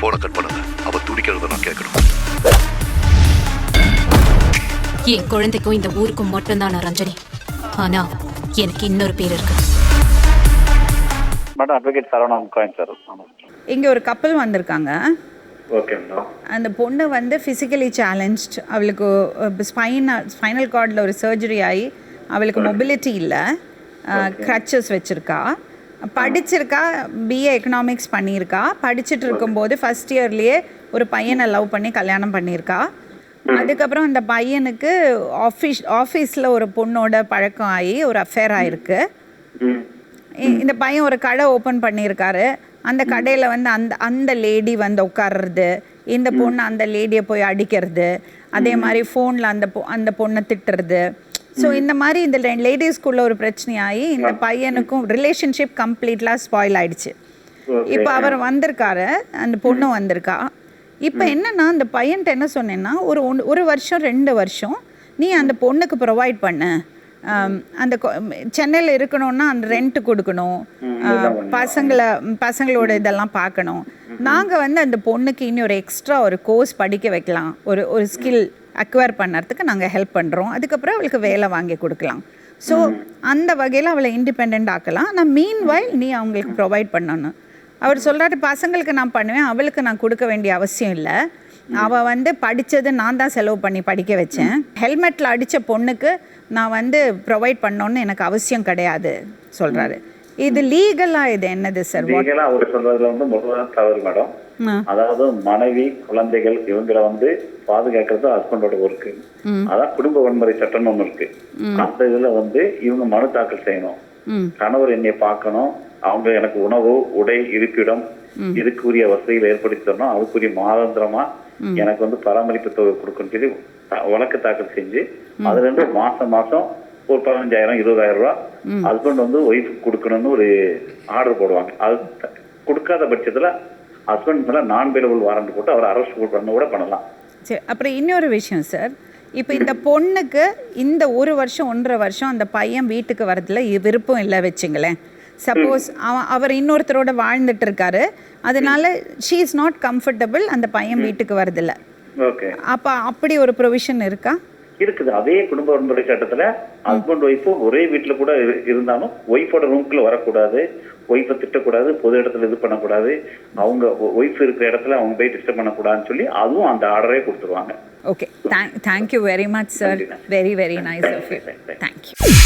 போனை கட் பண்ணுங்க. அவ துடிக்கிறத நான் கேட்கணும் என் குழந்தைக்கும் இந்த ஊருக்கும் மட்டும்தான் ரஞ்சனி. ஆனா எனக்கு இன்னொரு பேர் இருக்கு. மேடம் அட்வொகேட் சரவணன் இங்கே ஒரு கப்பல் வந்திருக்காங்க. அந்த பொண்ணு வந்து ஃபிசிக்கலி சேலஞ்ச்ட் அவளுக்கு ஸ்பைன் ஸ்பைனல் கார்டில் ஒரு சர்ஜரி ஆகி அவளுக்கு மொபிலிட்டி இல்லை. க்ரச்சஸ் வச்சுருக்கா. படிச்சிருக்கா பிஏ எக்கனாமிக்ஸ் பண்ணியிருக்கா. படிச்சுட்டு இருக்கும்போது ஃபஸ்ட் இயர்லேயே ஒரு பையனை லவ் பண்ணி கல்யாணம் பண்ணியிருக்கா. அதுக்கப்புறம் அந்த பையனுக்கு ஆஃபீஸ் ஆஃபீஸில் ஒரு பொண்ணோட பழக்கம் ஆகி ஒரு அஃபேர் ஆயிருக்கு. இந்த பையன் ஒரு கடை ஓப்பன் பண்ணியிருக்காரு. அந்த கடையில் வந்து அந்த அந்த லேடி வந்து உட்கார்றது இந்த பொண்ணு அந்த லேடியை போய் அடிக்கிறது அதே மாதிரி ஃபோனில் அந்த பொ அந்த பொண்ணை திட்டுறது ஸோ இந்த மாதிரி இந்த ரெண்டு லேடிஸ்க்குள்ள ஒரு பிரச்சனையாகி இந்த பையனுக்கும் ரிலேஷன்ஷிப் கம்ப்ளீட்லாம் ஸ்பாயில் ஆயிடுச்சு. இப்போ அவர் வந்திருக்காரு அந்த பொண்ணு வந்திருக்கா. இப்போ என்னன்னா அந்த பையன்ட்ட என்ன சொன்னேன்னா ஒரு ஒரு வருஷம் ரெண்டு வருஷம் நீ அந்த பொண்ணுக்கு ப்ரொவைட் பண்ணு. அந்த சென்னையில் இருக்கணும்னா அந்த ரெண்ட் கொடுக்கணும். பசங்களை பசங்களோட இதெல்லாம் பார்க்கணும். நாங்கள் வந்து அந்த பொண்ணுக்கு இனி ஒரு எக்ஸ்ட்ரா ஒரு கோர்ஸ் படிக்க வைக்கலாம். ஒரு ஒரு ஸ்கில் அக்வயர் பண்ணுறதுக்கு நாங்கள் ஹெல்ப் பண்ணுறோம் அதுக்கப்புறம் அவளுக்கு வேலை வாங்கி கொடுக்கலாம். ஸோ அந்த வகையில் அவளை இண்டிபெண்ட் ஆக்கலாம். ஆனால் மீன் வைல் நீ அவங்களுக்கு ப்ரொவைட் பண்ணணும். அவர் சொல்கிறாரு பசங்களுக்கு நான் பண்ணுவேன். அவளுக்கு நான் கொடுக்க வேண்டிய அவசியம் இல்லை. அவள் வந்து படித்தது நான் தான் செலவு பண்ணி படிக்க வச்சேன். ஹெல்மெட்டில் அடித்த பொண்ணுக்கு நான் வந்து ப்ரொவைட் பண்ணோன்னு எனக்கு அவசியம் கிடையாது சொல்கிறாரு இது லீகலாக இது என்னது சார் லீகலா அவர் சொல்றதுல வந்து முழுவதும் தவறு மேடம். அதாவது மனைவி குழந்தைகள் இவங்களை வந்து பாதுகாக்கிறது ஹஸ்பண்டோட ஒர்க்கு அதான் குடும்ப வன்முறை சட்டம்னு ஒண்ணு இருக்கு. அந்த இதுல வந்து இவங்க மனு தாக்கல் செய்யணும். கணவர் என்னை பார்க்கணும். அவங்க எனக்கு உணவு உடை இருப்பிடம் இதுக்குரிய வசதிகளை ஏற்படுத்தி தரணும். அதுக்குரிய மாதாந்திரமா எனக்கு வந்து பராமரிப்பு தொகை கொடுக்கணும்னு சொல்லி வழக்கு தாக்கல் செஞ்சு அதுல இருந்து மாசம் மாசம் ஒரு பதினஞ்சாயிரம் இருபதாயிரம் ரூபாய் ஹஸ்பண்ட் வந்து ஒய்ஃப் கொடுக்கணும்னு ஒரு ஆர்டர் போடுவாங்க. அது கொடுக்காத பட்சத்துல ஹஸ்பண்ட் மேல நான் பெலபிள் வாரண்ட் போட்டு அவர் அரெஸ்ட் பண்ண கூட பண்ணலாம். சரி அப்புறம் இன்னொரு விஷயம் சார் இப்போ இந்த பொண்ணுக்கு இந்த ஒரு வருஷம் ஒன்றரை வருஷம் அந்த பையன் வீட்டுக்கு வரதுல விருப்பம் இல்லை வச்சுங்களேன். சப்போஸ் அவன் அவர் இன்னொருத்தரோட வாழ்ந்துட்டு இருக்காரு அதனால ஷீ இஸ் நாட் கம்ஃபர்டபுள் அந்த பையன் வீட்டுக்கு வரதில்ல அப்போ அப்படி ஒரு ப்ரொவிஷன் இருக்கா? இருக்குது. அதே குடும்ப வன்முறை சட்டத்துல ஹஸ்பண்ட் ஒய்ஃப் ஒரே வீட்டுல கூட இரு- இருந்தாலும் ஒய்ஃபோட ரூம்குள்ள வரக்கூடாது. ஒய்ஃபை திட்டக்கூடாது. பொது இடத்துல இது பண்ணக்கூடாது. அவங்க ஒய்ஃப் இருக்கிற இடத்துல அவங்க போய் டிஸ்டர்ப் பண்ணக்கூடாதுன்னு சொல்லி அதுவும் அந்த ஆர்டரே கொடுத்துருவாங்க. Okay thank thank you very much sir. Very very nice of you. Thank you